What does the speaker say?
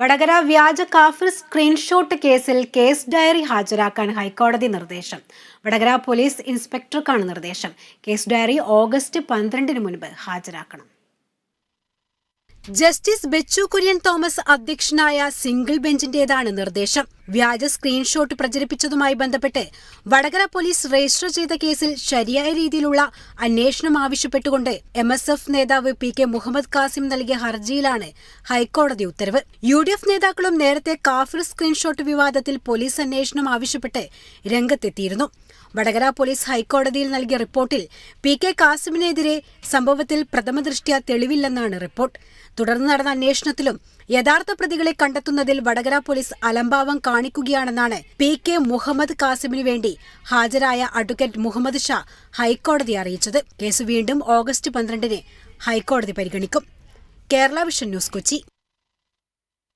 വടകര വ്യാജ കാഫിർ സ്ക്രീൻഷോട്ട് കേസിൽ കേസ് ഡയറി ഹാജരാക്കാൻ ഹൈക്കോടതി നിർദ്ദേശം. വടകര പോലീസ് ഇൻസ്പെക്ടർക്കാണ് നിർദ്ദേശം. കേസ് ഡയറി ഓഗസ്റ്റ് പന്ത്രണ്ടിന് മുൻപ് ഹാജരാക്കണം. ജസ്റ്റിസ് ബെച്ചു കുര്യൻ തോമസ് അധ്യക്ഷനായ സിംഗിൾ ബെഞ്ചിന്റേതാണ് നിർദ്ദേശം. വ്യാജ സ്ക്രീൻഷോട്ട് പ്രചരിപ്പിച്ചതുമായി ബന്ധപ്പെട്ട് വടകര പോലീസ് രജിസ്റ്റർ ചെയ്ത കേസിൽ ശരിയായ രീതിയിലുള്ള അന്വേഷണം ആവശ്യപ്പെട്ടുകൊണ്ട് എം എസ് എഫ് നേതാവ് പി കെ മുഹമ്മദ് കാസിം നൽകിയ ഹർജിയിലാണ് ഹൈക്കോടതി ഉത്തരവ്. യു ഡി എഫ് നേതാക്കളും നേരത്തെ കാഫിർ സ്ക്രീൻഷോട്ട് വിവാദത്തിൽ പോലീസ് അന്വേഷണം ആവശ്യപ്പെട്ട് രംഗത്തെത്തിയിരുന്നു. വടകര പോലീസ് ഹൈക്കോടതിയിൽ നൽകിയ റിപ്പോർട്ടിൽ പി കെ കാസിമിനെതിരെ സംഭവത്തിൽ പ്രഥമദൃഷ്ട്യാ തെളിവില്ലെന്നാണ് റിപ്പോർട്ട്. തുടർന്ന് നടന്ന അന്വേഷണത്തിലും യഥാർത്ഥ പ്രതികളെ കണ്ടെത്തുന്നതിൽ വടകര പോലീസ് അലംഭാവം കാണിക്കുകയാണെന്നാണ് പി കെ മുഹമ്മദ് കാസിമിനു വേണ്ടി ഹാജരായ അഡ്വക്കേറ്റ് മുഹമ്മദ് ഷാ ഹൈക്കോടതി അറിയിച്ചത്. കേസ് വീണ്ടും ഓഗസ്റ്റ് പന്ത്രണ്ടിന് ഹൈക്കോടതി പരിഗണിക്കും. Kerala Vision News Kochi.